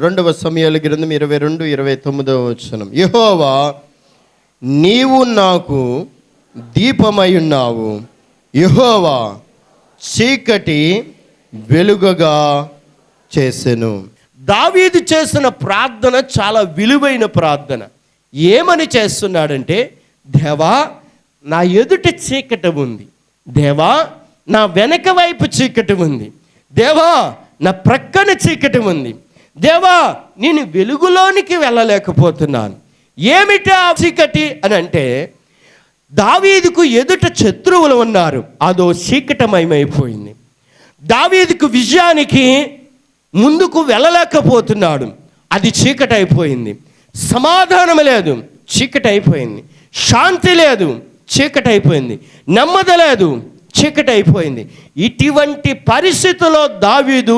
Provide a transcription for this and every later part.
రెండవ సమయాల గ్రంథం ఇరవై రెండు ఇరవై తొమ్మిదవ వచనం. యహోవా నీవు నాకు దీపమై ఉన్నావు. యహోవా చీకటి వెలుగగా చేసెను. దావీదు చేసిన ప్రార్థన చాలా విలువైన ప్రార్థన. ఏమని చేస్తున్నాడంటే దేవా నా ఎదుట చీకటి ఉంది. దేవా నా వెనక వైపు చీకటి ఉంది. దేవా నా ప్రక్కన చీకటి ఉంది. దేవా నేను వెలుగులోనికి వెళ్ళలేకపోతున్నాను. ఏమిటి ఆ చీకటి అని అంటే దావీదుకు ఎదుట శత్రువులు ఉన్నారు. అదో చీకటమయమైపోయింది. దావీదుకు విజయానికి ముందుకు వెళ్ళలేకపోతున్నాడు. అది చీకటి అయిపోయింది సమాధానం లేదు చీకటి అయిపోయింది శాంతి లేదు చీకటి అయిపోయింది నెమ్మది లేదు చీకటి అయిపోయింది ఇటువంటి పరిస్థితుల్లో దావీదు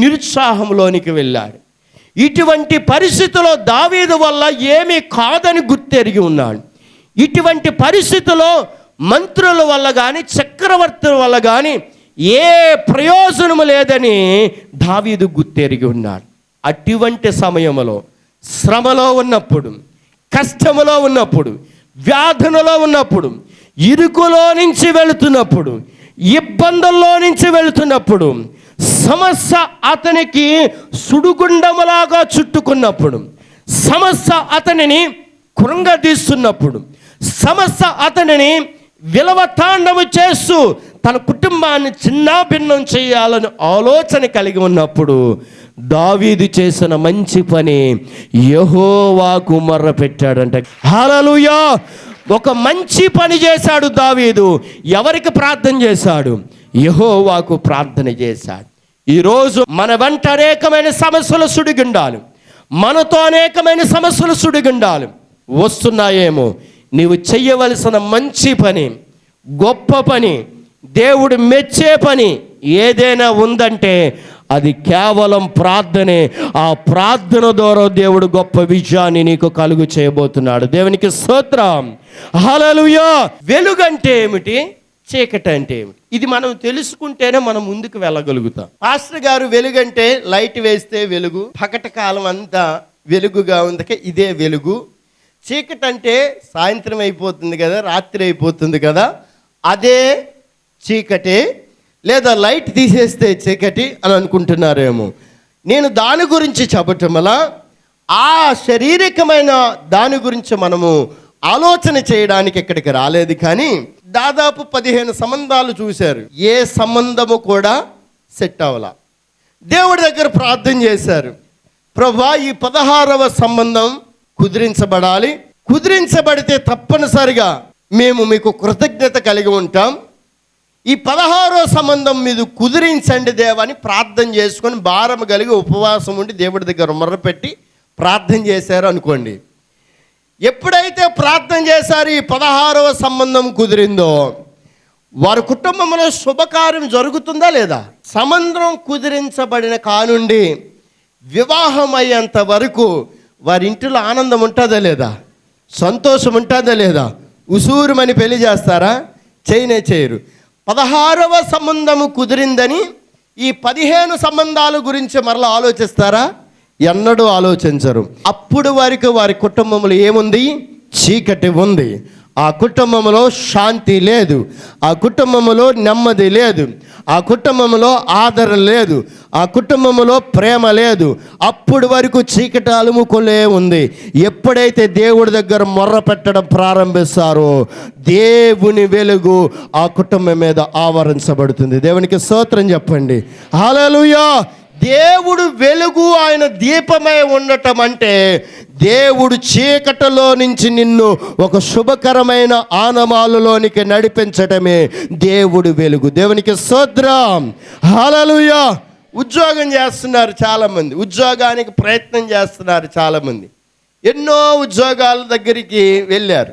నిరుత్సాహంలోనికి వెళ్ళాడు. ఇటువంటి పరిస్థితుల్లో దావీదు వల్ల ఏమీ కాదని గుర్తెరిగి ఉన్నాడు. ఇటువంటి పరిస్థితుల్లో మంత్రుల వల్ల కానీ చక్రవర్తుల వల్ల కానీ ఏ ప్రయోజనము లేదని దావీదు గుర్తెరిగి ఉన్నాడు. అటువంటి సమయంలో శ్రమలో ఉన్నప్పుడు కష్టములో ఉన్నప్పుడు వ్యాధనలో ఉన్నప్పుడు ఇరుకులో నుంచి వెళుతున్నప్పుడు ఇబ్బందుల్లో నుంచి వెళుతున్నప్పుడు సమస్య అతనికి సుడుగుండములాగా చుట్టుకున్నప్పుడు సమస్య అతనిని కృంగదీస్తున్నప్పుడు సమస్య అతనిని విలవతాండము చేస్తూ తన కుటుంబాన్ని చిన్నాభిన్నం చేయాలని ఆలోచన కలిగి ఉన్నప్పుడు దావీదు చేసిన మంచి పని యహోవాకు మర్ర పెట్టాడంట హలలుయా ఒక మంచి పని చేశాడు దావీదు. ఎవరికి ప్రార్థన చేశాడు? యహోవాకు ప్రార్థన చేశాడు. ఈరోజు మన వెంట అనేకమైన సమస్యలు సుడిగుండాలి. మనతో అనేకమైన సమస్యలు సుడిగుండాలి. వస్తున్నాయేమో. నీవు చెయ్యవలసిన మంచి పని గొప్ప పని దేవుడు మెచ్చే పని ఏదైనా ఉందంటే అది కేవలం ప్రార్థనే. ఆ ప్రార్థన ద్వారా దేవుడు గొప్ప విజయాన్ని నీకు కలుగు చేయబోతున్నాడు. దేవునికి స్తోత్రం. హల్లెలూయా. వెలుగంటే ఏమిటి? చీకటి అంటే ఏమిటి? ఇది మనం తెలుసుకుంటేనే మనం ముందుకు వెళ్ళగలుగుతాం. పాస్టర్ గారు వెలుగంటే లైట్ వేస్తే వెలుగు పకట కాలం అంతా వెలుగుగా ఉందకే ఇదే వెలుగు. చీకటి అంటే సాయంత్రం అయిపోతుంది కదా రాత్రి అయిపోతుంది కదా అదే చీకటి. లేదా లైట్ తీసేస్తే చీకటి అని అనుకుంటున్నారేమో. నేను దాని గురించి చెప్పటం వల్ల ఆ శారీరకమైన దాని గురించి మనము ఆలోచన చేయడానికి ఇక్కడికి రాలేదు. కానీ దాదాపు పదిహేను సంబంధాలు చూశారు. ఏ సంబంధము కూడా సెట్ అవ్వాల. దేవుడి దగ్గర ప్రార్థన చేశారు. ప్రభా ఈ పదహారవ సంబంధం కుదిరించబడాలి. కుదిరించబడితే తప్పనిసరిగా మేము మీకు కృతజ్ఞత కలిగి ఉంటాం. ఈ పదహారో సంబంధం మీద కుదిరించండి దేవని ప్రార్థన చేసుకొని భారం కలిగి ఉపవాసం ఉండి దేవుడి దగ్గర మొర్రపెట్టి ప్రార్థన చేశారు అనుకోండి. ఎప్పుడైతే ప్రార్థన చేశారు ఈ పదహారవ సంబంధం కుదిరిందో వారి కుటుంబంలో శుభకార్యం జరుగుతుందా లేదా? సంబంధం కుదిరించబడిన కానుండి వివాహం అయ్యేంత వరకు వారి ఇంటిలో ఆనందం ఉంటుందా లేదా? సంతోషం ఉంటుందా లేదా? ఉసూరుమని పెళ్ళి చేస్తారా? చేయనే చేయరు. పదహారవ సంబంధము కుదిరిందని ఈ పదిహేను సంబంధాల గురించి మరలా ఆలోచిస్తారా? ఎన్నడూ ఆలోచించరు. అప్పుడు వారికి వారి కుటుంబంలో ఏముంది? చీకటి ఉంది. ఆ కుటుంబంలో శాంతి లేదు. ఆ కుటుంబంలో నెమ్మది లేదు. ఆ కుటుంబంలో ఆదరణ లేదు. ఆ కుటుంబంలో ప్రేమ లేదు. అప్పుడు వరకు చీకటి అలుముకులే ఉంది. ఎప్పుడైతే దేవుడి దగ్గర మొర్ర పెట్టడం ప్రారంభిస్తారో దేవుని వెలుగు ఆ కుటుంబం మీద ఆవరించబడుతుంది. దేవునికి స్తోత్రం చెప్పండి. హలో దేవుడు వెలుగు ఆయన దీపమై ఉండటం అంటే దేవుడు చీకటిలో నుంచి నిన్ను ఒక శుభకరమైన ఆనమాలలోనికి నడిపించటమే దేవుడు వెలుగు. దేవునికి సోద్రం హలలుయా ఉద్యోగం చేస్తున్నారు చాలామంది. ఉద్యోగానికి ప్రయత్నం చేస్తున్నారు చాలామంది. ఎన్నో ఉద్యోగాల దగ్గరికి వెళ్ళారు.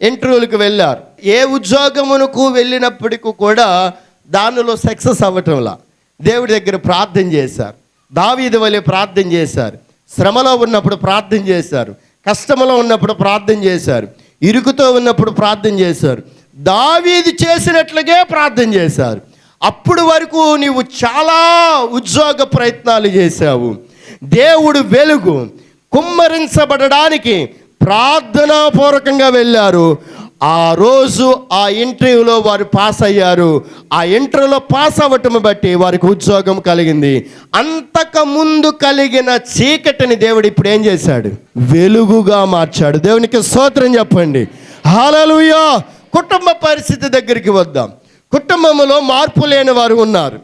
ఇంటర్వ్యూలకు వెళ్ళారు. ఏ ఉద్యోగమునకు వెళ్ళినప్పటికీ కూడా దానిలో సక్సెస్ అవ్వటంలా. దేవుడి దగ్గర ప్రార్థన చేశారు. దావీది వలె ప్రార్థన చేశారు. శ్రమలో ఉన్నప్పుడు ప్రార్థన చేశారు. కష్టంలో ఉన్నప్పుడు ప్రార్థన చేశారు. ఇరుకుతో ఉన్నప్పుడు ప్రార్థన చేశారు. దావీదు చేసినట్లుగే ప్రార్థన చేశారు. అప్పుడు వరకు నీవు చాలా ఉద్యోగ ప్రయత్నాలు చేశావు. దేవుడు వెలుగు కుమ్మరించబడడానికి ప్రార్థనాపూర్వకంగా వెళ్ళారు. ఆ రోజు ఆ ఇంటర్వ్యూలో వారు పాస్ అయ్యారు. ఆ ఇంటర్వ్యూలో పాస్ అవ్వటం బట్టి వారికి ఉద్యోగం కలిగింది. అంతకు ముందు కలిగిన చీకటిని దేవుడు ఇప్పుడు ఏం చేశాడు? వెలుగుగా మార్చాడు. దేవునికి స్తోత్రం చెప్పండి. హాలలుయో కుటుంబ పరిస్థితి దగ్గరికి వద్దాం. కుటుంబంలో మార్పు లేని వారు ఉన్నారు.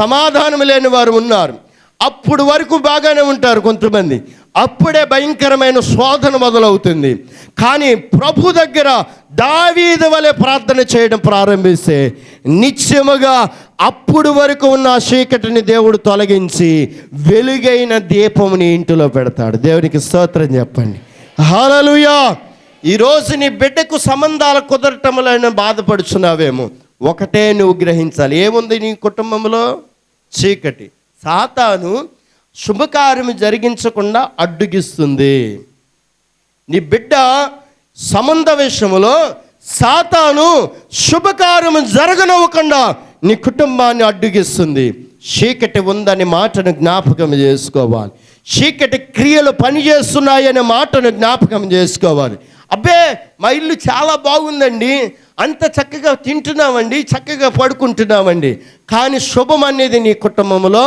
సమాధానం లేని వారు ఉన్నారు. అప్పుడు వరకు బాగానే ఉంటారు కొంతమంది. అప్పుడే భయంకరమైన శోధన మొదలవుతుంది. కానీ ప్రభు దగ్గర దావీదు వలె ప్రార్థన చేయడం ప్రారంభిస్తే నిత్యముగా అప్పుడు వరకు ఉన్న చీకటిని దేవుడు తొలగించి వెలుగైన దీపముని ఇంటిలో పెడతాడు. దేవునికి స్తోత్రం చెప్పండి. హాలలుయా ఈరోజు నీ బిడ్డకు సంబంధాల కుదరటములైన బాధపడుచున్నావేమో. ఒకటే నువ్వు గ్రహించాలి. ఏముంది నీ కుటుంబంలో? చీకటి. సాతాను శుభకార్యం జరిగించకుండా అడ్డుగిస్తుంది. నీ బిడ్డ సంబంధ విషయంలో సాతాను శుభకార్యం జరగనవ్వకుండా నీ కుటుంబాన్ని అడ్డుగిస్తుంది. చీకటి ఉందని మాటను జ్ఞాపకం చేసుకోవాలి. చీకటి క్రియలు పనిచేస్తున్నాయనే మాటను జ్ఞాపకం చేసుకోవాలి. అబ్బే మా ఇల్లు చాలా బాగుందండి. అంత చక్కగా తింటున్నామండి చక్కగా పడుకుంటున్నామండి. కానీ శుభం అనేది నీ కుటుంబంలో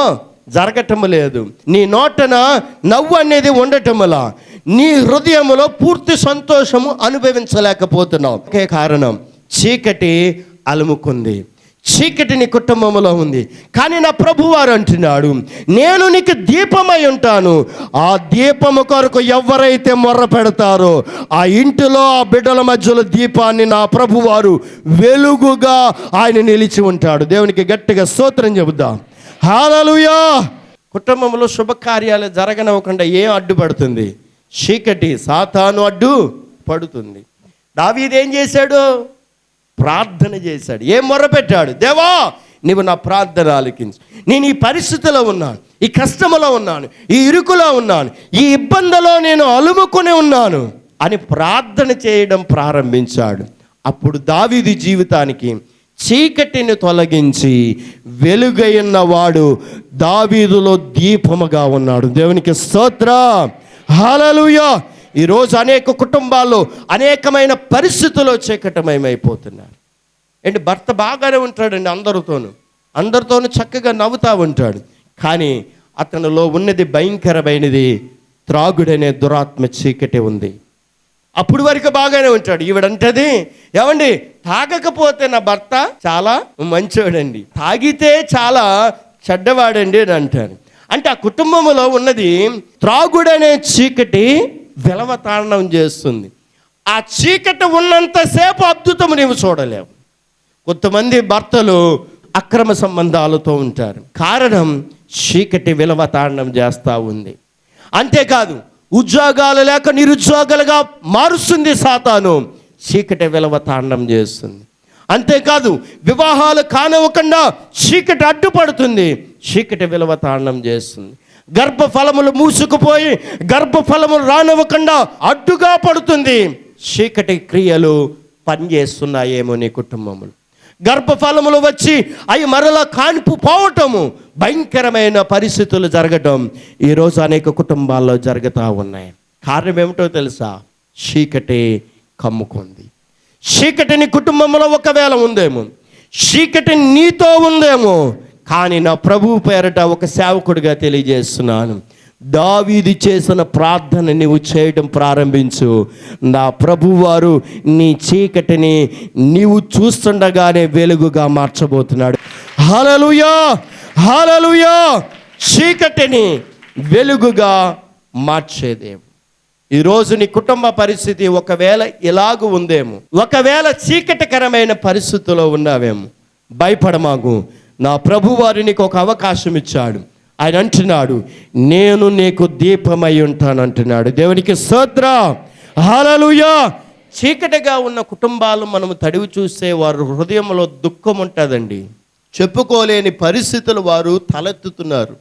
జరగటం లేదు నీ నోటన నవ్వు అనేది ఉండటములా. నీ హృదయములో పూర్తి సంతోషము అనుభవించలేకపోతున్నావు. ఒకే కారణం చీకటి అలుముకుంది. చీకటి నీ కుటుంబంలో ఉంది. కానీ నా ప్రభువారు అంటున్నాడు నేను నీకు దీపమై ఉంటాను. ఆ దీపము కొరకు ఎవరైతే మొర్ర పెడతారో ఆ ఇంటిలో ఆ బిడ్డల మధ్యలో దీపాన్ని నా ప్రభువారు వెలుగుగా ఆయన నిలిచి ఉంటాడు. దేవునికి గట్టిగా స్తోత్రం చెబుదాం. హాలలుయా! కుటుంబంలో శుభకార్యాలు జరగనివ్వకుండా ఏం అడ్డుపడుతుంది చీకటి సాతాను అడ్డు పడుతుంది. దావీదేం చేశాడు? ప్రార్థన చేశాడు. ఏం మొరపెట్టాడు? దేవా నీవు నా ప్రార్థన ఆలకించు. నేను ఈ పరిస్థితిలో ఉన్నాను ఈ కష్టములో ఉన్నాను ఈ ఇరుకులో ఉన్నాను ఈ ఇబ్బందిలో నేను అలుముకొని ఉన్నాను అని ప్రార్థన చేయడం ప్రారంభించాడు. అప్పుడు దావీది జీవితానికి చీకటిని తొలగించి వెలుగైనవాడు దావీదులో దీపముగా ఉన్నాడు. దేవునికి స్తోత్ర. హలలుయ ఈరోజు అనేక కుటుంబాల్లో అనేకమైన పరిస్థితుల్లో చీకటమయమైపోతున్నారు. ఏంటి భర్త బాగానే ఉంటాడండి అందరితోనూ. అందరితోనూ చక్కగా నవ్వుతూ ఉంటాడు. కానీ అతనిలో ఉన్నది భయంకరమైనది త్రాగుడనే దురాత్మ చీకటి ఉంది. అప్పుడు వరకు బాగానే ఉంటాడు. ఈవిడంటది ఏమండి తాగకపోతే నా భర్త చాలా మంచివాడండి తాగితే చాలా చెడ్డవాడండి అని అంటారు. అంటే ఆ కుటుంబంలో ఉన్నది త్రాగుడనే చీకటి విలవతాండం చేస్తుంది. ఆ చీకటి ఉన్నంతసేపు అద్భుతం నీవు చూడలేవు. కొంతమంది భర్తలు అక్రమ సంబంధాలతో ఉంటారు. కారణం చీకటి విలవతాండం చేస్తూ ఉంది. అంతేకాదు ఉద్యోగాలు లేక నిరుద్యోగాలుగా మారుస్తుంది సాతాను. చీకటి విలువ తాండం చేస్తుంది. అంతేకాదు వివాహాలు కానివ్వకుండా చీకటి అడ్డుపడుతుంది. చీకటి విలువ తాండం చేస్తుంది. గర్భఫలములు మూసుకుపోయి గర్భఫలములు రానివ్వకుండా అడ్డుగా పడుతుంది. చీకటి క్రియలు పనిచేస్తున్నాయేమో నీ కుటుంబములు. గర్భఫలములు వచ్చి అవి మరలా కాన్పు పోవటము భయంకరమైన పరిస్థితులు జరగటం ఈరోజు అనేక కుటుంబాల్లో జరుగుతూ ఉన్నాయి. కారణం ఏమిటో తెలుసా? చీకటి కమ్ముకుంది. చీకటిని కుటుంబంలో ఒకవేళ ఉందేమో చీకటి నీతో ఉందేమో కానీ నా ప్రభు పేరట ఒక సేవకుడిగా తెలియజేస్తున్నాను. దావీది చేసిన ప్రార్థన నీవు చేయడం ప్రారంభించు. నా ప్రభువారు నీ చీకటిని నీవు చూస్తుండగానే వెలుగుగా మార్చబోతున్నాడు. హలలుయా హలలుయా చీకటిని వెలుగుగా మార్చేదేవు ఈరోజు నీ కుటుంబ పరిస్థితి ఒకవేళ ఇలాగూ ఉందేమో ఒకవేళ చీకటికరమైన పరిస్థితిలో ఉన్నావేమో భయపడమాకు. నా ప్రభువారు నీకు ఒక అవకాశం ఇచ్చాడు. ఆయన అంటున్నాడు నేను నీకు దీపమై ఉంటాను అంటున్నాడు దేవునికి సోద్ర హాలలుయా చీకటిగా ఉన్న కుటుంబాలు మనం తడివి చూస్తే వారి హృదయంలో దుఃఖం ఉంటుందండి. చెప్పుకోలేని పరిస్థితులు వారు తలెత్తుతున్నారు.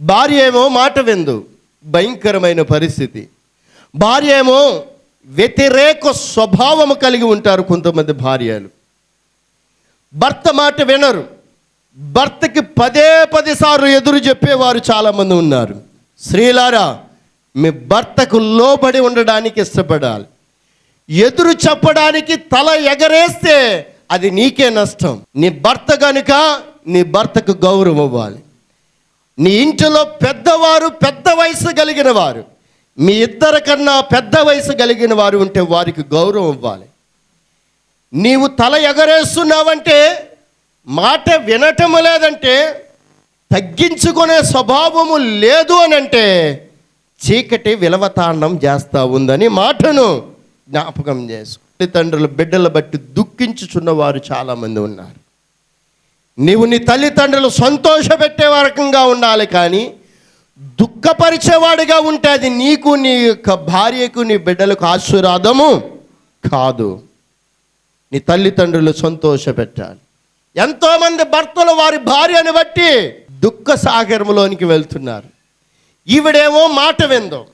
భార్య ఏమో మాట విందు భయంకరమైన పరిస్థితి. భార్య ఏమో వ్యతిరేక స్వభావం కలిగి ఉంటారు కొంతమంది భార్యలు. భర్త మాట వినరు భర్తకి పదే పది సార్లు ఎదురు చెప్పేవారు చాలామంది ఉన్నారు. స్త్రీలారా మీ భర్తకు లోబడి ఉండడానికి ఇష్టపడాలి. ఎదురు చెప్పడానికి తల ఎగరేస్తే అది నీకే నష్టం. నీ భర్త కనుక నీ భర్తకు గౌరవం ఇవ్వాలి. నీ ఇంటిలో పెద్దవారు పెద్ద వయసు కలిగిన వారు మీ ఇద్దరి కన్నా పెద్ద వయసు కలిగిన వారు ఉంటే వారికి గౌరవం ఇవ్వాలి. నీవు తల ఎగరేస్తున్నావంటే మాట వినటము లేదంటే తగ్గించుకునే స్వభావము లేదు అని అంటే చీకటి విలవతాండం చేస్తూ ఉందని మాటను జ్ఞాపకం చేసు. తల్లిదండ్రుల బిడ్డల బట్టి దుఃఖించుచున్న వారు చాలామంది ఉన్నారు. నీవు నీ తల్లిదండ్రులు సంతోషపెట్టే రకంగా ఉండాలి కానీ దుఃఖపరిచేవాడిగా ఉంటే అది నీకు నీ యొక్క భార్యకు నీ బిడ్డలకు ఆశీర్వాదము కాదు. నీ తల్లిదండ్రులు సంతోషపెట్టాలి. ఎంతోమంది భర్తలు వారి భార్యను బట్టి దుఃఖ సాగరంలోనికి వెళ్తున్నారు. ఈవిడేమో మాట విందో.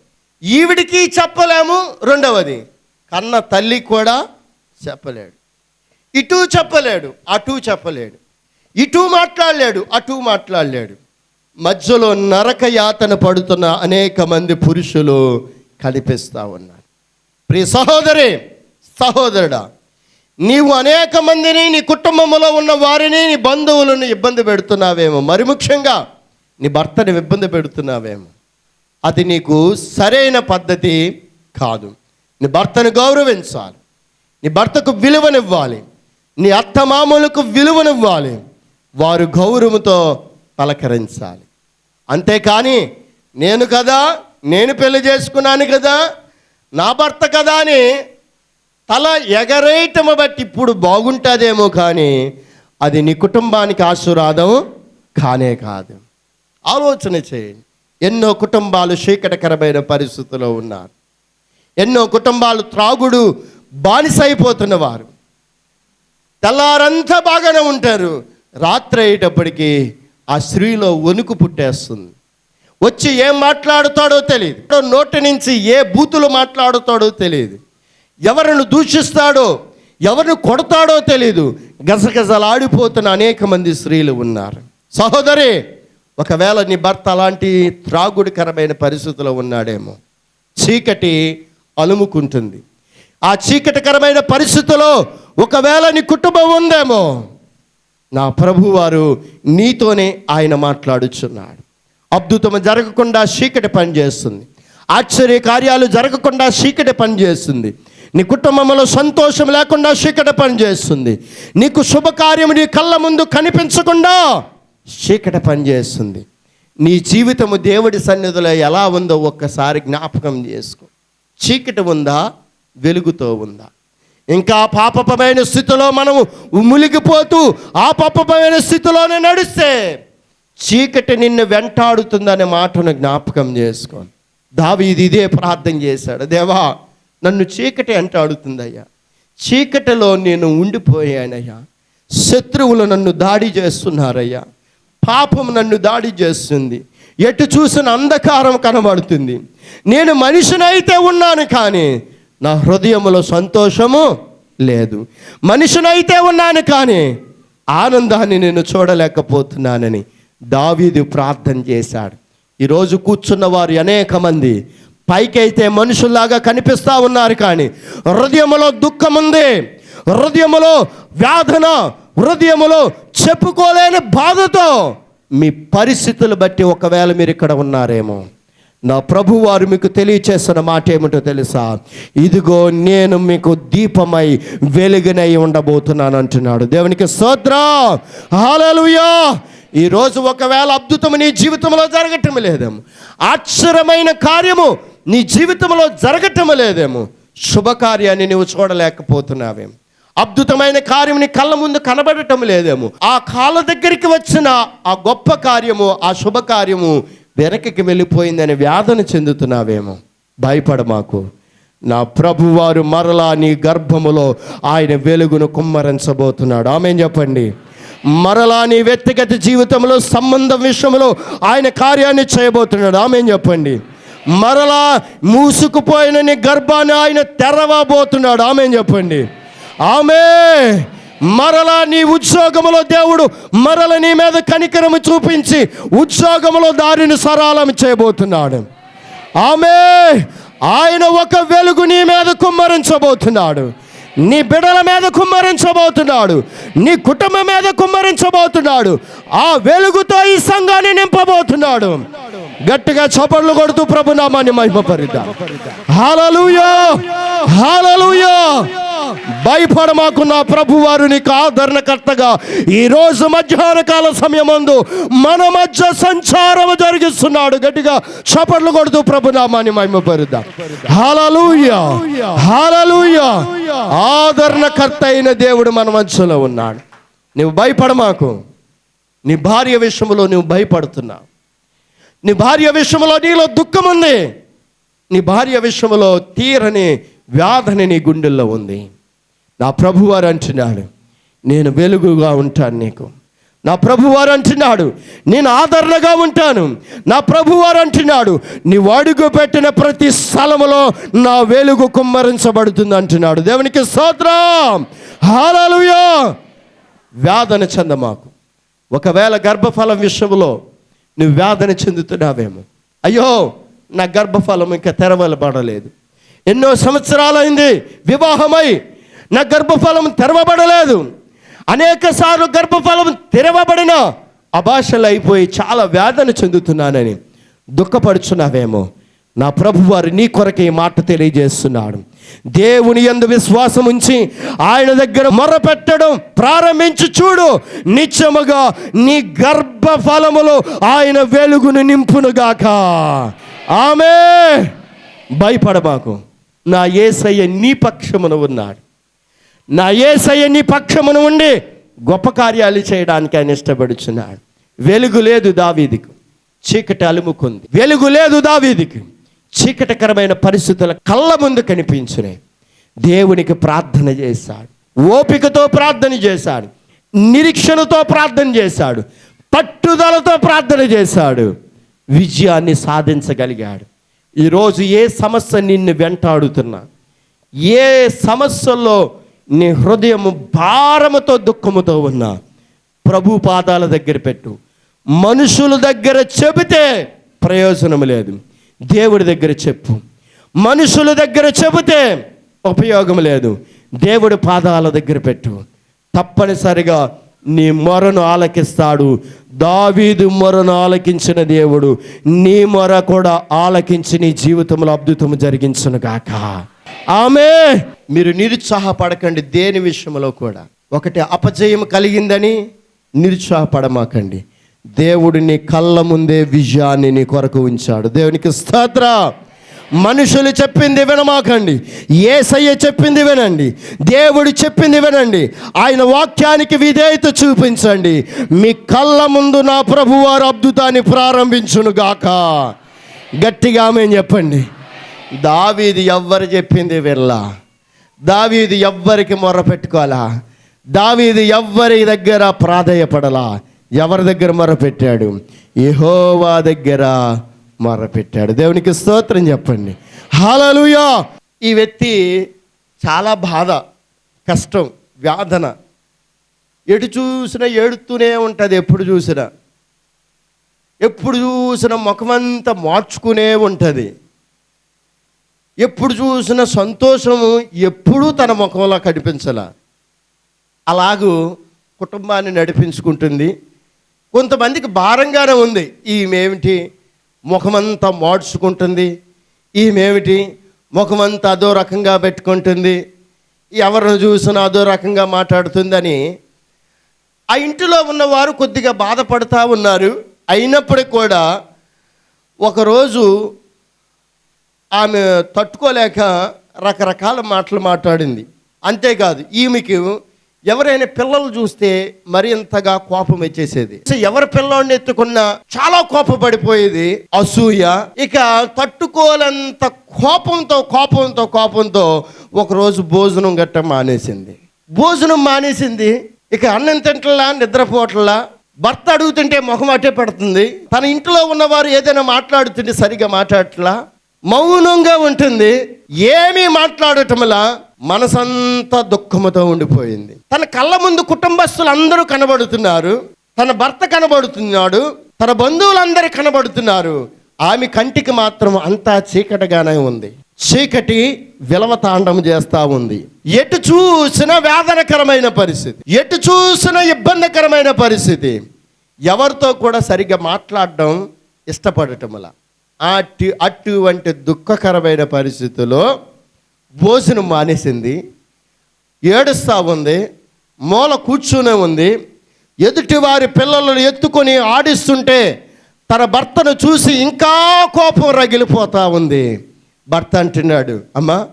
ఈవిడికి చెప్పలేము రెండవది కన్న తల్లి కూడా చెప్పలేడు. ఇటు చెప్పలేడు అటు చెప్పలేడు. ఇటు మాట్లాడలేడు అటు మాట్లాడలేడు. మధ్యలో నరక యాతన పడుతున్న అనేక మంది పురుషులు కనిపిస్తూ ఉన్నారు. ప్రియ సహోదరి సహోదరుడా నీవు అనేక మందిని నీ కుటుంబంలో ఉన్న వారిని నీ బంధువులను ఇబ్బంది పెడుతున్నావేమో. మరి ముఖ్యంగా నీ భర్తని ఇబ్బంది పెడుతున్నావేమో. అది నీకు సరైన పద్ధతి కాదు. నీ భర్తను గౌరవించాలి. నీ భర్తకు విలువనివ్వాలి. నీ అత్తమామలకు విలువనివ్వాలి. వారు గౌరవంతో పలకరించాలి. అంతేకాని నేను కదా నేను పెళ్ళి చేసుకున్నాను కదా నా భర్త కదా అని తల ఎగరేయటము బట్టి ఇప్పుడు బాగుంటుందేమో కానీ అది నీ కుటుంబానికి ఆశీర్వాదం కానే కాదు. ఆలోచన చేయండి. ఎన్నో కుటుంబాలు చీకటకరమైన పరిస్థితిలో ఉన్నారు. ఎన్నో కుటుంబాలు త్రాగుడు బానిసైపోతున్నవారు. తెల్లారంతా బాగానే ఉంటారు. రాత్రి అయ్యేటప్పటికీ ఆ స్త్రీలో వణుకు పుట్టేస్తుంది. వచ్చి ఏం మాట్లాడుతాడో తెలియదు. నోటి నుంచి ఏ బూతులు మాట్లాడుతాడో తెలియదు. ఎవరిని దూషిస్తాడో ఎవరిని కొడతాడో తెలియదు గజగజలాడిపోతున్న అనేక మంది స్త్రీలు ఉన్నారు. సహోదరి ఒకవేళ నీ భర్త అలాంటి త్రాగుడికరమైన పరిస్థితిలో ఉన్నాడేమో చీకటి అలుముకుంటుంది. ఆ చీకటికరమైన పరిస్థితిలో ఒకవేళ నీ కుటుంబం ఉందేమో నా ప్రభువారు నీతోనే ఆయన మాట్లాడుచున్నాడు. అద్భుతం జరగకుండా చీకటి పనిచేస్తుంది. ఆశ్చర్య కార్యాలు జరగకుండా చీకటి పనిచేస్తుంది. నీ కుటుంబంలో సంతోషం లేకుండా చీకట పనిచేస్తుంది నీకు శుభకార్యం నీ కళ్ళ ముందు కనిపించకుండా చీకట పనిచేస్తుంది నీ జీవితము దేవుడి సన్నిధిలో ఎలా ఉందో ఒక్కసారి జ్ఞాపకం చేసుకో. చీకటి ఉందా? వెలుగుతో ఉందా? ఇంకా పాపపమైన స్థితిలో మనము మునిగిపోతూ ఆ పాపపమైన స్థితిలోనే నడిస్తే చీకటి నిన్ను వెంటాడుతుందనే మాటను జ్ఞాపకం చేసుకో. ఇది ఇదే ప్రార్థన చేశాడు. దేవా నన్ను చీకటి వెంటాడుతుందయ్యా చీకటిలో నేను ఉండిపోయానయ్యా. శత్రువులు నన్ను దాడి చేస్తున్నారయ్యా. పాపం నన్ను దాడి చేస్తుంది. ఎటు చూసిన అంధకారం కనబడుతుంది. నేను మనిషినైతే ఉన్నాను కానీ నా హృదయంలో సంతోషము లేదు. మనిషినైతే ఉన్నాను కానీ ఆనందాన్ని నేను చూడలేకపోతున్నానని దావీదు ప్రార్థన చేశాడు. ఈరోజు కూర్చున్న వారు అనేక మంది పైకైతే మనుషుల్లాగా కనిపిస్తూ ఉన్నారు కానీ హృదయములో దుఃఖం ఉంది హృదయములో వ్యాధన హృదయములో చెప్పుకోలేని బాధతో మీ పరిస్థితులు బట్టి ఒకవేళ మీరు ఇక్కడ ఉన్నారేమో. నా ప్రభు వారు మీకు తెలియచేస్తున్న మాట ఏమిటో తెలుసా? ఇదిగో నేను మీకు దీపమై వెలుగునై ఉండబోతున్నాను అంటున్నాడు. దేవునికి సోద్ర హాలలుయా ఈరోజు ఒకవేళ అద్భుతము నీ జీవితంలో జరగటం లేదేమో. ఆశ్చర్యమైన కార్యము నీ జీవితంలో జరగటం లేదేమో. శుభకార్యాన్ని నువ్వు చూడలేకపోతున్నావేమో అద్భుతమైన కార్యం నీ కళ్ళ ముందు కనబడటం లేదేమో. ఆ కాళ్ళ దగ్గరికి వచ్చిన ఆ గొప్ప కార్యము ఆ శుభకార్యము వెనక్కి వెళ్ళిపోయిందని వ్యాధన చెందుతున్నావేమో. భయపడ మాకు. నా ప్రభువారు మరలా నీ గర్భములో ఆయన వెలుగును కుమ్మరించబోతున్నాడు. ఆమె చెప్పండి? మరలా నీ వ్యక్తిగత జీవితంలో సంబంధం విషయంలో ఆయన కార్యాన్ని చేయబోతున్నాడు. ఆమె చెప్పండి? మరలా మూసుకుపోయిన నీ గర్భాన్ని ఆయన తెరవబోతున్నాడు. ఆమె చెప్పండి? ఆమె మరలా నీ ఉద్యోగంలో దేవుడు మరల నీ మీద కనికరము చూపించి ఉద్యోగంలో దారిని సరళం చేయబోతున్నాడు. ఆమె ఆయన ఒక వెలుగు నీ మీద కుమ్మరించబోతున్నాడు. నీ బిడల మీద కుమ్మరించబోతున్నాడు. నీ కుటుంబం మీద కుమ్మరించబోతున్నాడు. ఆ వెలుగుతో ఈ సంఘాన్ని నింపబోతున్నాడు. గట్టిగా చపళ్ళు కొడుతూ ప్రభునామాన్ని మహిమపరిద్దాం. హాలలుయా హాలలుయా భయపడమాకు నా ప్రభు వారు నీకు ఆదరణకర్తగా ఈ రోజు మధ్యాహ్న కాల సమయమందు మన మధ్య సంచారం జరిగిస్తున్నాడు. గట్టిగా చపట్లు కొడుతూ ప్రభునామాన్ని మహిమపరుద్దాం. హాలలుయా హాలలుయా ఆదరణకర్త అయిన దేవుడు మన మధ్యలో ఉన్నాడు. నువ్వు భయపడమాకు. నీ భార్య విషయంలో నువ్వు భయపడుతున్నావు. నీ భార్య విషయంలో నీలో దుఃఖం ఉంది నీ భార్య విషయంలో తీరని వ్యాధని నీ గుండెల్లో ఉంది. నా ప్రభువారు అంటున్నాడు నేను వెలుగుగా ఉంటాను నీకు. నా ప్రభువారు అంటున్నాడు నేను ఆదరణగా ఉంటాను. నా ప్రభువారు అంటున్నాడు నీవు అడుగు పెట్టిన ప్రతి స్థలములో నా వెలుగు కుమ్మరించబడుతుంది అంటున్నాడు. దేవునికి స్తోత్రం. హాలలుయా వ్యాధన చెందమాకు ఒకవేళ గర్భఫలం విషయంలో నువ్వు వేదన చెందుతున్నావేమో. అయ్యో నా గర్భఫలం ఇంకా తెరవలబడలేదు ఎన్నో సంవత్సరాలైంది వివాహమై నా గర్భఫలం తెరవబడలేదు. అనేక సార్లు గర్భఫలం తెరవబడిన అభాషలు అయిపోయి చాలా వేదన చెందుతున్నానని దుఃఖపడుచున్నావేమో. నా ప్రభువారు నీ కొరకు ఈ మాట తెలియజేస్తున్నాడు. దేవుని ఎందు విశ్వాసం ఉంచి ఆయన దగ్గర మొరపెట్టడం ప్రారంభించి చూడు. నిత్యముగా నీ గర్భఫలములో ఆయన వెలుగును నింపునుగాక. ఆమె! భయపడమాకు నా ఏసయ్య నీ పక్షమున ఉన్నాడు. నా ఏసయ్య నీ పక్షమున ఉండి గొప్ప కార్యాలు చేయడానికి ఆయన ఇష్టపడుచున్నాడు. వెలుగు లేదు దావీదికి. చీకటి అలుముకుంది. వెలుగు లేదు దావీదికి. చీకటికరమైన పరిస్థితుల కళ్ళ ముందు కనిపించునే. దేవునికి ప్రార్థన చేశాడు. ఓపికతో ప్రార్థన చేశాడు. నిరీక్షణతో ప్రార్థన చేశాడు. పట్టుదలతో ప్రార్థన చేశాడు. విజయాన్ని సాధించగలిగాడు. ఈరోజు ఏ సమస్య నిన్ను వెంటాడుతున్నా ఏ సమస్యల్లో నీ హృదయము భారముతో దుఃఖముతో ఉన్నా ప్రభు పాదాల దగ్గర పెట్టు. మనుషుల దగ్గర చెబితే ప్రయోజనం లేదు. దేవుడి దగ్గర చెప్పు. మనుషుల దగ్గర చెబితే ఉపయోగం లేదు. దేవుడి పాదాల దగ్గర పెట్టు. తప్పనిసరిగా నీ మొరను ఆలకిస్తాడు. దావీదు మొరను ఆలకించిన దేవుడు నీ మొర కూడా ఆలకించి నీ జీవితంలో అద్భుతం జరిగించును గాక. ఆమె! మీరు నిరుత్సాహపడకండి దేని విషయంలో కూడా. ఒకటి అపజయం కలిగిందని నిరుత్సాహపడమాకండి. దేవుడు నీ కళ్ళ ముందే విజయాన్ని నీ కొరకు ఉంచాడు. దేవునికి స్తోత్ర. మనుషులు చెప్పింది వినమాకండి. ఏసయ్య చెప్పింది వినండి. దేవుడు చెప్పింది వినండి. ఆయన వాక్యానికి విధేయత చూపించండి. మీ కళ్ళ ముందు నా ప్రభువారు అద్భుతాన్ని ప్రారంభించును గాక. గట్టిగా మేము చెప్పండి. దావీది ఎవ్వరు చెప్పింది వినలా. దావీది ఎవ్వరికి మొర్ర పెట్టుకోవాలా. దావీది ఎవ్వరి దగ్గర ప్రాధేయపడలా. ఎవరి దగ్గర మొరపెట్టాడు? ఎహోవా దగ్గర మొరపెట్టాడు. దేవునికి స్తోత్రం చెప్పండి. హాలలుయా ఈ వ్యక్తి చాలా బాధ కష్టం వ్యాధన. ఎటు చూసినా ఏడుతూనే ఉంటుంది ఎప్పుడు చూసినా. ఎప్పుడు చూసినా ముఖమంతా మార్చుకునే ఉంటుంది. ఎప్పుడు చూసిన సంతోషము ఎప్పుడూ తన ముఖంలో కనిపించాల. అలాగూ కుటుంబాన్ని నడిపించుకుంటుంది. కొంతమందికి భారంగానే ఉంది. ఈమెమిటి ముఖమంతా మార్చుకుంటుంది ఈమెమిటి ముఖమంతా అదో రకంగా పెట్టుకుంటుంది. ఎవరిని చూసినా అదో రకంగా మాట్లాడుతుందని ఆ ఇంటిలో ఉన్నవారు కొద్దిగా బాధపడుతూ ఉన్నారు. అయినప్పటికీ కూడా ఒకరోజు ఆమె తట్టుకోలేక రకరకాల మాటలు మాట్లాడింది. అంతేకాదు ఈమెకి ఎవరైనా పిల్లలు చూస్తే మరింతగా కోపం వచ్చేసేది. సో ఎవరి పిల్లోడిని ఎత్తుకున్నా చాలా కోపపడిపోయేది అసూయ. ఇక తట్టుకోలేంత కోపంతో కోపంతో కోపంతో ఒకరోజు భోజనం గట్ట మానేసింది. భోజనం మానేసింది. ఇక అన్నం తింటలా నిద్రపోవట్లా భర్త అడుగుతుంటే మొహం అట్టే పెడుతుంది. తన ఇంట్లో ఉన్నవారు ఏదైనా మాట్లాడుతుంటే సరిగా మాట్లాడట్లా. మౌనంగా ఉంటుంది. ఏమీ మాట్లాడటంలా మనసంతా దుఃఖముతో ఉండిపోయింది. తన కళ్ళ ముందు కుటుంబస్తులు అందరూ కనబడుతున్నారు. తన భర్త కనబడుతున్నాడు. తన బంధువులందరూ కనబడుతున్నారు. ఆమె కంటికి మాత్రం అంతా చీకటిగానే ఉంది. చీకటి విలవ తాండం చేస్తూ ఉంది. ఎటు చూసిన వేదనకరమైన పరిస్థితి. ఎటు చూసిన ఇబ్బందికరమైన పరిస్థితి. ఎవరితో కూడా సరిగ్గా మాట్లాడడం ఇష్టపడటంలా అటు అటువంటి దుఃఖకరమైన పరిస్థితిలో భోజనం మానేసింది. ఏడుస్తూ ఉంది. మూల కూర్చునే ఉంది. ఎదుటి వారి పిల్లలను ఎత్తుకొని ఆడిస్తుంటే తన భర్తను చూసి ఇంకా కోపం రగిలిపోతూ ఉంది. భర్త అంటున్నాడు అమ్మా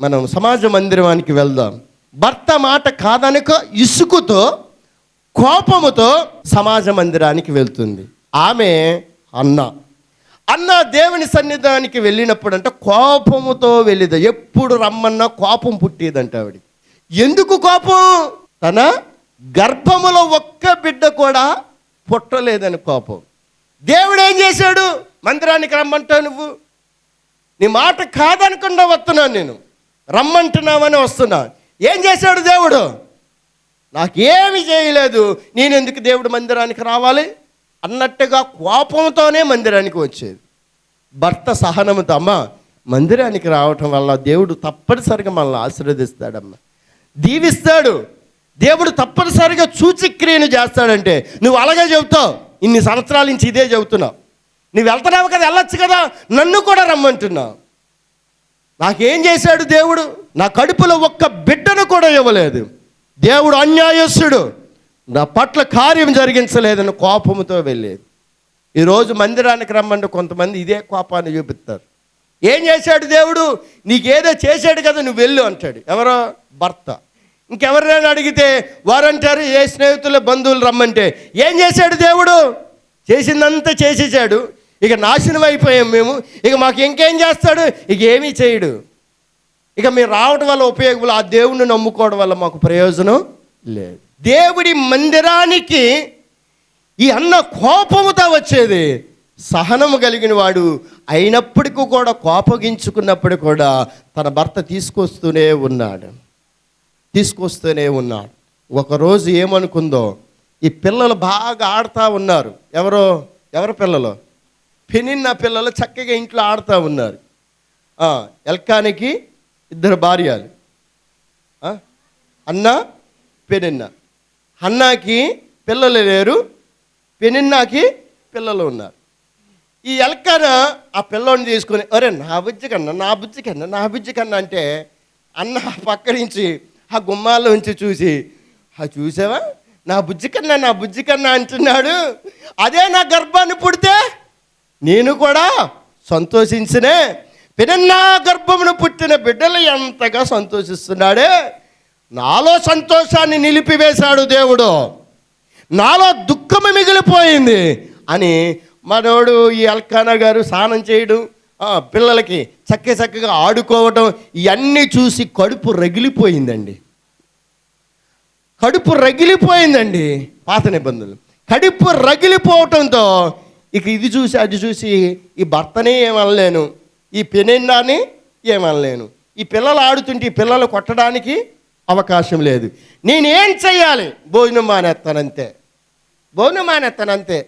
మనం సమాజ మందిరానికి వెళ్దాం. భర్త మాట కాదనుక ఇసుకుతో కోపముతో సమాజ మందిరానికి వెళ్తుంది. ఆమె అన్న. అన్న దేవుని సన్నిధానికి వెళ్ళినప్పుడు అంట కోపముతో వెళ్ళేది. ఎప్పుడు రమ్మన్నా కోపం పుట్టేదంట ఆవిడ. ఎందుకు కోపం? తన గర్భములో ఒక్క బిడ్డ కూడా పుట్టలేదని కోపం. దేవుడు ఏం చేశాడు? మందిరానికి రమ్మంటావు నువ్వు? నీ మాట కాదనకుండా వస్తున్నాను నేను. రమ్మంటున్నావని వస్తున్నా. ఏం చేశాడు దేవుడు? నాకేమి చేయలేదు. నేను ఎందుకు దేవుడు మందిరానికి రావాలి? అన్నట్టుగా కోపంతోనే మందిరానికి వచ్చేది. భర్త సహనముతో అమ్మ మందిరానికి రావటం వల్ల దేవుడు తప్పనిసరిగా మనల్ని ఆశీర్వదిస్తాడమ్మ. దీవిస్తాడు. దేవుడు తప్పనిసరిగా సూచిక్రియను చేస్తాడంటే నువ్వు అలాగే చెబుతావు. ఇన్ని సంవత్సరాల నుంచి ఇదే చెబుతున్నావు. నువ్వు వెళ్తున్నావు కదా వెళ్ళొచ్చు కదా నన్ను కూడా రమ్మంటున్నావు. నాకేం చేశాడు దేవుడు? నా కడుపులో ఒక్క బిడ్డను కూడా ఇవ్వలేదు. దేవుడు అన్యాయస్తుడు. నా పట్ల కార్యం జరిగించలేదని కోపంతో వెళ్ళేది. ఈరోజు మందిరానికి రమ్మంటే కొంతమంది ఇదే కోపాన్ని చూపిస్తారు. ఏం చేశాడు దేవుడు? నీకేదో చేశాడు కదా నువ్వు వెళ్ళు అంటాడు. ఎవరో? భర్త. ఇంకెవరినైనా అడిగితే వారంటారు ఏ స్నేహితుల బంధువులు రమ్మంటే. ఏం చేశాడు దేవుడు? చేసిందంతా చేసేసాడు. ఇక నాశనం అయిపోయాం మేము. ఇక మాకు ఇంకేం చేస్తాడు? ఇక ఏమీ చేయడు. ఇక మీరు రావడం వల్ల ఉపయోగం ఆ దేవుణ్ణి నమ్ముకోవడం వల్ల మాకు ప్రయోజనం లేదు. దేవుడి మందిరానికి ఈ అన్న కోపముతో వచ్చేది. సహనము కలిగిన వాడు అయినప్పటికీ కూడా కోపగించుకున్నప్పుడు కూడా తన భర్త తీసుకొస్తూనే ఉన్నాడు. తీసుకొస్తూనే ఉన్నాడు. ఒకరోజు ఏమనుకుందో ఈ పిల్లలు బాగా ఆడుతూ ఉన్నారు. ఎవరో? ఎవరు పిల్లలు? పెనిన్న పిల్లలు చక్కగా ఇంట్లో ఆడుతూ ఉన్నారు. ఎల్కానికి ఇద్దరు భార్యలు. అన్న పెనిన్న. అన్నాకి పిల్లలు లేరు పెనిన్నాకి పిల్లలు ఉన్నారు. ఈ ఎల్కన ఆ పిల్లోని తీసుకొని అరే నా బుజ్జి కన్నా నా బుజ్జి కన్నా నా బుజ్జి కన్నా అంటే అన్న పక్క నుంచి ఆ గుమ్మాల్లో ఉంచి చూసి ఆ చూసావా? నా బుజ్జి కన్నా నా బుజ్జి కన్నా అంటున్నాడు. అదే నా గర్భాన్ని పుడితే నేను కూడా సంతోషించనే పినన్నా గర్భమును పుట్టిన బిడ్డలు ఎంతగా సంతోషిస్తున్నాడే? నాలో సంతోషాన్ని నిలిపివేశాడు దేవుడు. నాలో దుఃఖము మిగిలిపోయింది అని మనోడు ఈ అల్కానా గారు స్నానం చేయడం పిల్లలకి చక్క చక్కగా ఆడుకోవటం ఇవన్నీ చూసి కడుపు రగిలిపోయిందండి. కడుపు రగిలిపోయిందండి పాత నిబంధనలు. కడుపు రగిలిపోవటంతో ఇక ఇది చూసి అది చూసి ఈ భర్తనే ఏమనలేను ఈ పెనెండాన్ని ఏమనలేను. ఈ పిల్లలు ఆడుతుంటే ఈ పిల్లలు కొట్టడానికి అవకాశం లేదు. నేనేం చేయాలి భోజనం మానేస్తానంతే. భోజనం మానేస్తానంతే.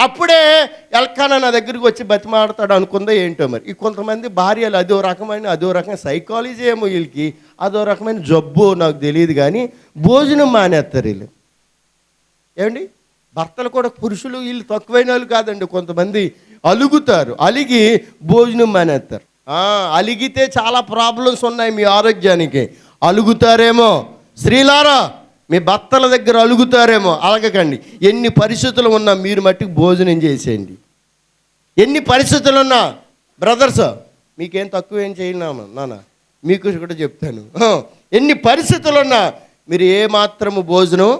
అప్పుడే ఎల్కానా నా దగ్గరికి వచ్చి బతిమాడతాడు అనుకుందో ఏంటో మరి? ఈ కొంతమంది భార్యలు అదో రకమైన అదో రకమైన సైకాలజీ ఏమో వీళ్ళకి అదో రకమైన జబ్బు నాకు తెలియదు కానీ భోజనం మానేస్తారు వీళ్ళు. ఏమండి? భర్తలు కూడా పురుషులు వీళ్ళు తక్కువైన వాళ్ళు కాదండి. కొంతమంది అలుగుతారు. అలిగి భోజనం మానేస్తారు. అలిగితే చాలా ప్రాబ్లమ్స్ ఉన్నాయి మీ ఆరోగ్యానికి. అలుగుతారేమో? స్త్రీలారా మీ భర్తల దగ్గర అలుగుతారేమో? అలగకండి. ఎన్ని పరిస్థితులు ఉన్నా మీరు మట్టుకు భోజనం చేసేయండి. ఎన్ని పరిస్థితులు ఉన్నా బ్రదర్స్ మీకేం తక్కువ ఏం చేయలేము నాన్న మీకు కూడా చెప్తాను. ఎన్ని పరిస్థితులు ఉన్నా మీరు ఏ మాత్రము భోజనం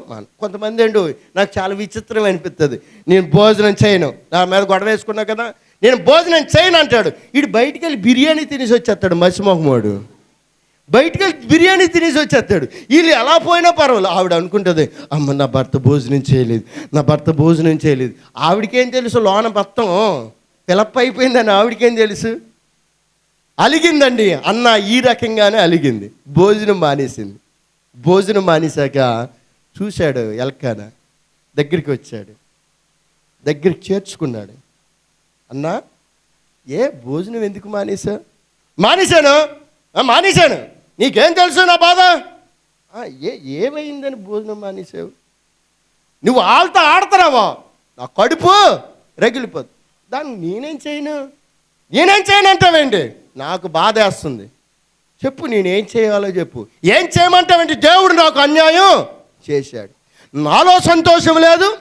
కొంతమంది ఏంటో నాకు చాలా విచిత్రం అనిపిస్తుంది నేను భోజనం చేయను. నా మీద గొడవ వేసుకున్నా కదా నేను భోజనం చేయను అంటాడు. ఇటు బయటికి వెళ్ళి బిర్యానీ తినేసి వచ్చేస్తాడు మసిమొహమోడు. బయటికి బిర్యానీ తినేసి వచ్చేస్తాడు. వీళ్ళు ఎలా పోయినా పర్వాలేదు. ఆవిడ అనుకుంటుంది అమ్మ నా భర్త భోజనం చేయలేదు. నా భర్త భోజనం చేయలేదు. ఆవిడకేం తెలుసు? లోన మొత్తం ఫిలప్ అయిపోయిందని ఆవిడకేం తెలుసు? అలిగిందండి. అన్న ఈ రకంగానే అలిగింది. భోజనం మానేసింది. భోజనం మానేశాక చూశాడు ఎల్కాన. దగ్గరికి వచ్చాడు. దగ్గరికి చేర్చుకున్నాడు. అన్నా ఏ భోజనం ఎందుకు మానేశా మానేశాను. మానేశాను. నీకేం తెలుసు నా బాధ? "ఆ, ఏ ఏమైందని భోజనం మానేశావు? నువ్వు ఆళ్ళతో ఆడుతున్నావా నా కడుపు రగిలిపోదు. దాన్ని నేనేం చేయను? నేనేం చేయను అంటావేంటి? నాకు బాధ వేస్తుంది. చెప్పు నేనేం చేయాలో చెప్పు. ఏం చేయమంటావేంటి? దేవుడు నాకు అన్యాయం చేశాడు. నాలో సంతోషం లేదు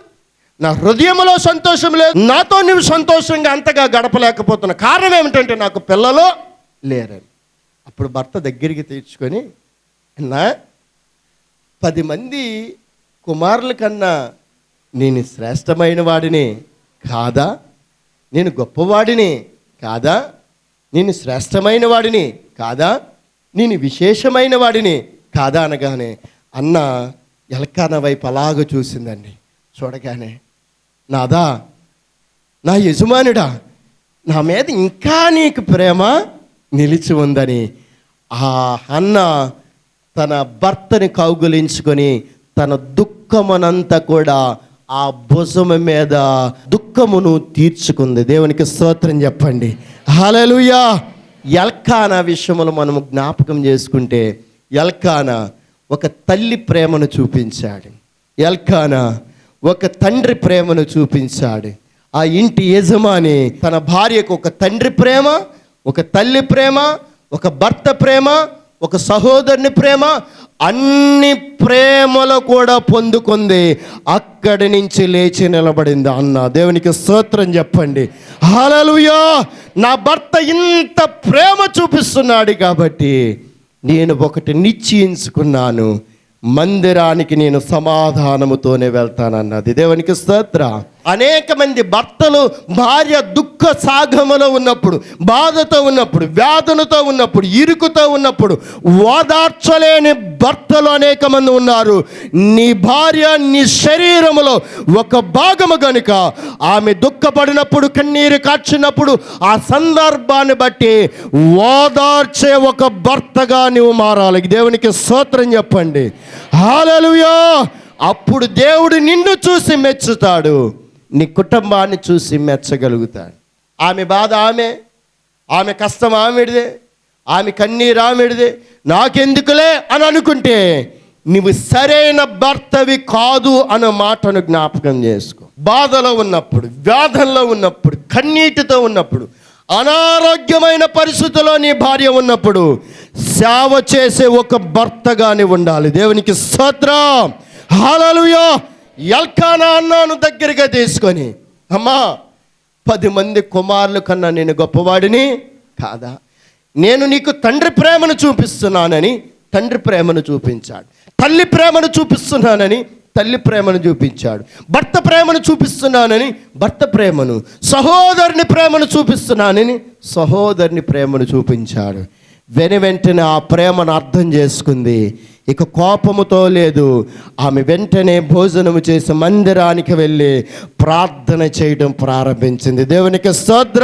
నా హృదయంలో సంతోషం లేదు నాతో నువ్వు సంతోషంగా అంతగా గడపలేకపోతున్నా కారణం ఏమిటంటే నాకు పిల్లలు లేరని అప్పుడు భర్త దగ్గరికి తీర్చుకొని అన్నా పది మంది కుమారుల కన్నా నేను శ్రేష్టమైన వాడిని కాదా? నేను గొప్పవాడిని కాదా? నేను శ్రేష్టమైన వాడిని కాదా? నేను విశేషమైన వాడిని కాదా? అనగానే అన్న ఎలకాన వైపు అలాగ చూసిందండి. చూడగానే నాదా నా యజమానుడా నా మీద ఇంకా నీకు ప్రేమ? నిలిచి ఉందని ఆ అన్న తన భర్తని కౌగులించుకొని తన దుఃఖమునంతా కూడా ఆ భుజము మీద దుఃఖమును తీర్చుకుంది. దేవునికి స్తోత్రం చెప్పండి. హలలుయా ఎల్కానా విషయములు మనం జ్ఞాపకం చేసుకుంటే ఎల్కానా ఒక తల్లి ప్రేమను చూపించాడు. ఎల్కానా ఒక తండ్రి ప్రేమను చూపించాడు. ఆ ఇంటి యజమాని తన భార్యకు ఒక తండ్రి ప్రేమ ఒక తల్లి ప్రేమ ఒక భర్త ప్రేమ ఒక సహోదరుని ప్రేమ అన్ని ప్రేమలు కూడా పొందుకుంది. అక్కడి నుంచి లేచి నిలబడింది అన్న. దేవునికి స్తోత్రం చెప్పండి. హల్లెలూయా! నా భర్త ఇంత ప్రేమ చూపిస్తున్నాడు కాబట్టి నేను ఒకటి నిశ్చయించుకున్నాను. మందిరానికి నేను సమాధానముతోనే వెళ్తానన్నది. దేవునికి స్తోత్ర. అనేక మంది భర్తలు భార్య దుఃఖ సాగములో ఉన్నప్పుడు బాధతో ఉన్నప్పుడు వ్యాధులతో ఉన్నప్పుడు ఇరుకుతో ఉన్నప్పుడు ఓదార్చలేని భర్తలు అనేక మంది ఉన్నారు. నీ భార్య నీ శరీరములో ఒక భాగము గనుక ఆమె దుఃఖపడినప్పుడు కన్నీరు కాచినప్పుడు ఆ సందర్భాన్ని బట్టి ఓదార్చే ఒక భర్తగా నువ్వు మారాలి. దేవునికి స్తోత్రం చెప్పండి. హాలలుయో అప్పుడు దేవుడు నిన్ను చూసి మెచ్చుతాడు. నీ కుటుంబాన్ని చూసి మెచ్చగలుగుతాడు. ఆమె బాధ ఆమె ఆమె కష్టం ఆమెడిదే ఆమె కన్నీరు ఆమెడిదే. నాకెందుకులే అని అనుకుంటే నువ్వు సరైన భర్తవి కాదు అన్న మాటను జ్ఞాపకం చేసుకో. బాధలో ఉన్నప్పుడు వ్యాధంలో ఉన్నప్పుడు కన్నీటితో ఉన్నప్పుడు అనారోగ్యమైన పరిస్థితిలో నీ భార్య ఉన్నప్పుడు సేవ చేసే ఒక భర్తగానే ఉండాలి. దేవునికి సత్రం హాలలుయో ఎల్కానా అన్నాను దగ్గరగా తీసుకొని అమ్మా పది మంది కుమారుల కన్నా నేను గొప్పవాడిని కాదా? నేను నీకు తండ్రి ప్రేమను చూపిస్తున్నానని తండ్రి ప్రేమను చూపించాడు. తల్లి ప్రేమను చూపిస్తున్నానని తల్లి ప్రేమను చూపించాడు. భర్త ప్రేమను చూపిస్తున్నానని భర్త ప్రేమను సహోదరుని ప్రేమను చూపిస్తున్నానని సహోదరుని ప్రేమను చూపించాడు. వెను వెంటనే ఆ ప్రేమను అర్థం చేసుకుంది. ఇక కోపముతో లేదు. ఆమె వెంటనే భోజనము చేసి మందిరానికి వెళ్ళి ప్రార్థన చేయడం ప్రారంభించింది. దేవునికి స్తోత్ర.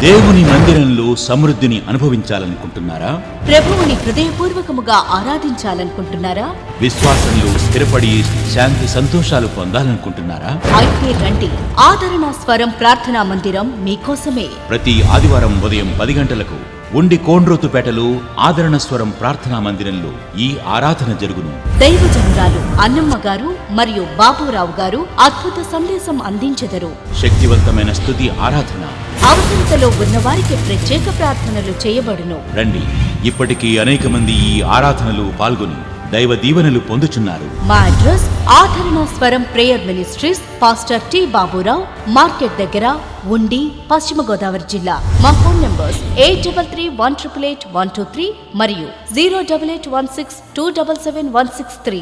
దేవుని మందిరంలో సమృద్ధిని అనుభవించాలనుకుంటున్నారా? ప్రభువుని హృదయపూర్వకముగా ఆరాధించాలనుకుంటున్నారా? విశ్వాసంలో స్థిరపడి శాంతి సంతోషాలు పొందాలనుకుంటున్నారా? అయితే రండి ఆదరణ స్వరం ప్రార్థనా మందిరం మీకోసమే. ప్రతి ఆదివారం ఉదయం పది గంటలకు ఉండి కోండ్రోతుపేటలో ఆదరణ స్వరం ప్రార్థనా మందిరంలో ఈ ఆరాధన జరుగును. దైవజనురాలు అన్నమ్మ గారు మరియు బాబురావు గారు అద్భుత సందేశం అందించెదరు. శక్తివంతమైన స్థుతి ఆరాధన. అవసరతలో ఉన్నవారికి ప్రత్యేక ప్రార్థనలు చేయబడును. రండి ఇప్పటికీ అనేక మంది ఈ ఆరాధనలో పాల్గొని దైవ దీవెనలు పొందుచున్నారు. మా address Adarana Swaram prayer ministries pastor T Baburao market దగ్గర ఉండి పశ్చిమ గోదావరి జిల్లా. మా phone numbers eight double three one triple eight one two three మరియు zero double eight one six two double seven one six three